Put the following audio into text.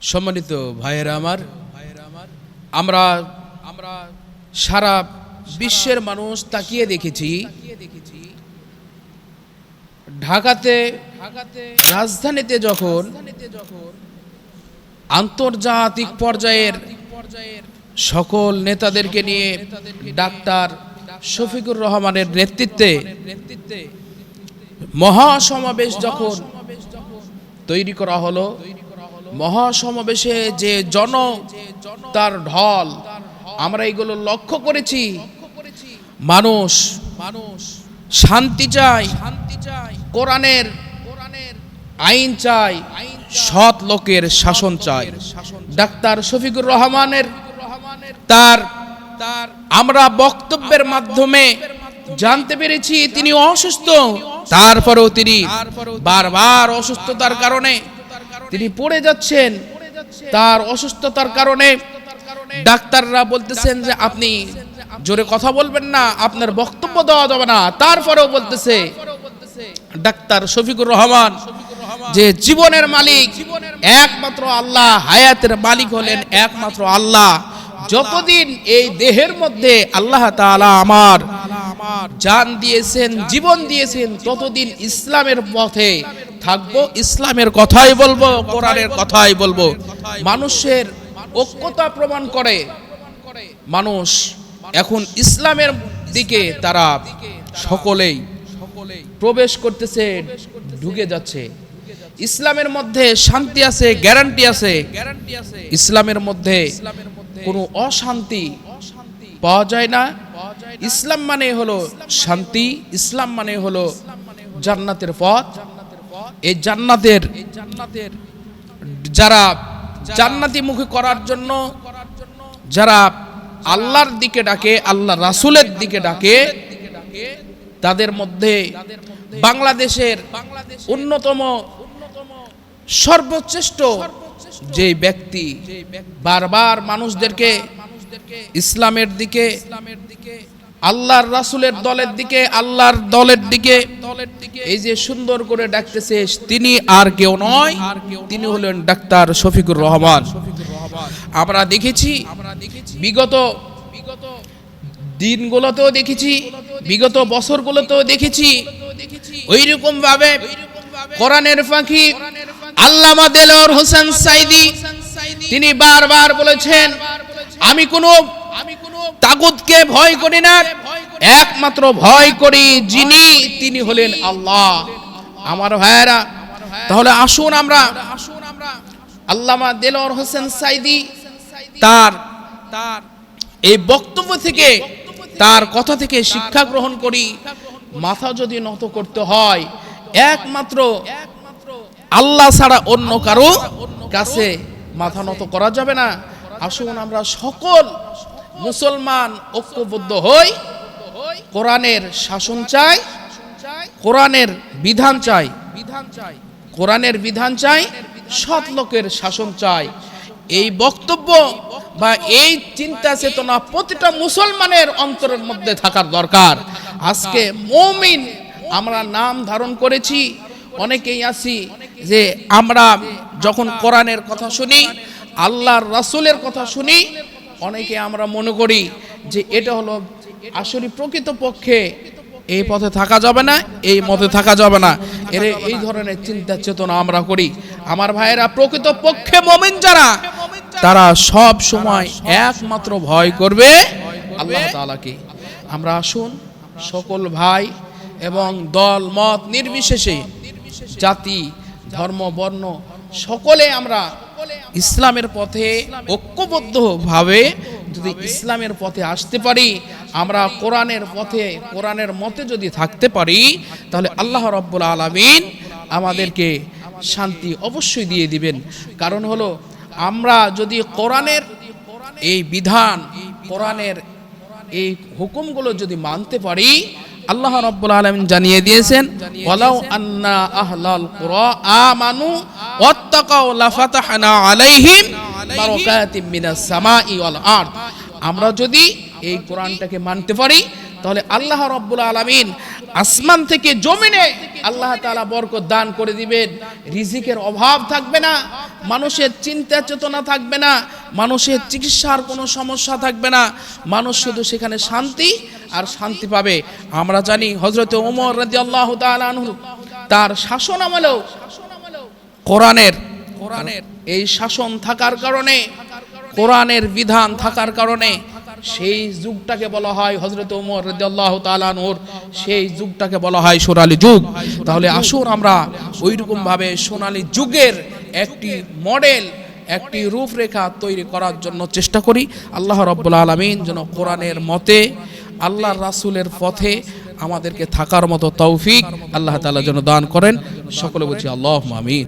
সম্মানিত ভাইয়েরা আমার, আমরা আমরা সারা বিশ্বের মানুষ তাকিয়ে দেখেছি ঢাকাতে ঢাকাতে, রাজধানীতে যখন আন্তর্জাতিক পর্যায়ের সকল নেতাদেরকে নিয়ে ডাক্তার শফিকুর রহমানের নেতৃত্বে মহাসমাবেশ যখন তৈরি করা হলো মহাসমাবেশে যে জন, তার ঢল, আমরা এগুলো লক্ষ্য করেছি। মানুষ মানুষ শান্তি চাই শান্তি চাই কোরআনের কোরআনের আইন চাই সৎ লোকের শাসন চাই ডাক্তার শফিকুর রহমানের তার তার আমরা বক্তব্যের মাধ্যমে জানতে পেরেছি, তিনি অসুস্থ, তারপরেও তিনি বারবার অসুস্থতার কারণে তিনি পড়ে যাচ্ছেন তার অসুস্থতার কারণে। ডাক্তাররা বলতেছেন যে আপনি জোরে কথা বলবেন না, আপনার বক্তব্য দেওয়া যাবে না। তারপরেও বলতেছে, ডাক্তার শফিকুর রহমান যে জীবনের মালিক, একমাত্র আল্লাহ, হায়াতের মালিক হলেন একমাত্র আল্লাহ। যতদিন এই দেহের মধ্যে আল্লাহ তাআলা আমার জান দিয়েছেন, জীবন দিয়েছেন, ততদিন ইসলামের পথে থাকব ইসলামের কথাই বলব কোরআনের কথাই বলব মানুষের ঐক্যতা প্রমাণ করে মানুষ এখন ইসলামের দিকে তারা সকলেই প্রবেশ করতেছে ঢুকে যাচ্ছে। ইসলামের মধ্যে শান্তি আছে গ্যারান্টি আছে। ইসলামের মধ্যে কোনো অশান্তি পাওয়া যায় না। ইসলাম মানে হলো শান্তি ইসলাম মানে হলো জান্নাতের পথ। এই জান্নাতের জান্নাতের যারা জান্নাতি মুখী করার জন্য, যারা আল্লাহর দিকে ডাকে, আল্লাহ রাসুলের দিকে ডাকে, তাদের মধ্যে বাংলাদেশের অন্যতম সর্বশ্রেষ্ঠ যে ব্যক্তি, বারবার মানুষদেরকে ইসলামের দিকে, আল্লাহর রাসুলের দলের দিকে, আল্লাহর দলের দিকে এই যে সুন্দর করে ডাকতেছে তিনি আর কেউ নয় তিনি হলেন ডাক্তার শফিকুর রহমান। আমরা দেখেছি বিগত বিগত দিনগুলোতেও দেখেছি বিগত বছরগুলোতেও দেখেছি। ওই রকম ভাবে কোরআনের পাখি আল্লামা দেলোর হোসেন সাইদি তিনি বারবার বলেছেন আমি কোনো আমি কোনো তাগুতকে ভয় করি না। একমাত্র ভয় করি যিনি, তিনি হলেন আল্লাহ। আমার ভাইয়েরা, তাহলে আসুন আমরা আল্লামা দেলোর হোসেন সাইদি তার তার এই বক্তব্য থেকে, তার কথা থেকে শিক্ষা গ্রহণ করি। মাথা যদি নত করতে হয়, একমাত্র আল্লাহ ছাড়া অন্য কারও কাছে মাথা নত করা যাবে না। আসুন আমরা সকল মুসলমান ঐক্যবদ্ধ হই। কোরআনের শাসন চাই, কোরআনের বিধান চাই বিধান চাই কোরআনের বিধান চাই, সৎ লোকের শাসন চাই। এই বক্তব্য বা এই চিন্তা চেতনা প্রতিটা মুসলমানের অন্তরের মধ্যে থাকার দরকার। আজকে মৌমিন আমরা নাম ধারণ করেছি, অনেকেই আছি যে আমরা যখন কোরআনের কথা শুনি, আল্লাহর রাসূলের কথা শুনি, অনেকে আমরা মনে করি যে এটা হলো আসলে প্রকৃত পক্ষে এই পথে থাকা যাবে না, এই মতে থাকা যাবে না। এর এই ধরনের চিন্তা চেতনা আমরা করি। আমার ভাইয়েরা প্রকৃত পক্ষে মমিন যারা, তারা সব সময় একমাত্র ভয় করবে আল্লাহ তাআলাকে। আমরা আসুন, সকল ভাই এবং দল, মত নির্বিশেষে, জাতি, ধর্ম, বর্ণ, সকলে আমরা ইসলামের পথে ঐক্যবদ্ধভাবে যদি ইসলামের পথে আসতে পারি আমরা কোরআনের পথে, কোরআনের মতে যদি থাকতে পারি, তাহলে আল্লাহ রব্বুল আলমিন আমাদেরকে শান্তি অবশ্যই দিয়ে দিবেন। কারণ হলো, আমরা যদি কোরআনের এই বিধান, কোরআনের এই হুকুমগুলো যদি মানতে পারি, আল্লাহ রাব্বুল আলামিন জানিয়ে দিয়েছেন, ওয়ালাউ আন্না আহলাল কুরা আমানু ওয়াত্তাকাউ লাফাতাহনা আলাইহিম বারাকাতিম মিনাস সামাই ওয়াল আরদ। আমরা যদি এই কোরআনটাকে মানতে পারি, তাহলে আল্লাহ রাব্বুল আলামিন আসমান থেকে জমিনে আল্লাহ তাআলা বরকত দান করে দিবেন। রিজিকের অভাব থাকবে না, মানুষের চিন্তা চেতনা থাকবে না, মানুষের চিকিৎসার কোনো সমস্যা থাকবে না। মানুষ শুধু সেখানে শান্তি আর শান্তি পাবে। আমরা জানি হজরত ওমর তাআলা আনহু তার শাসন আমলেও কোরআনের কোরআনের এই শাসন থাকার কারণে, কোরআনের বিধান থাকার কারণে সেই যুগটাকে বলা হয় হজরত উমর রাদিয়াল্লাহু তাআলা আনহুর, সেই যুগটাকে বলা হয় সোনালী যুগ। তাহলে আসুন আমরা ওই রকম ভাবে সোনালী যুগের একটি মডেল, একটি রূপরেখা তৈরি করার জন্য চেষ্টা করি। আল্লাহ রব্বুল আলমিন যেন কোরআনের মতে, আল্লাহর রাসূলের পথে আমাদেরকে থাকার মতো তৌফিক আল্লাহ তাআলা যেন দান করেন। সকলে বলছি আল্লাহ আমিন।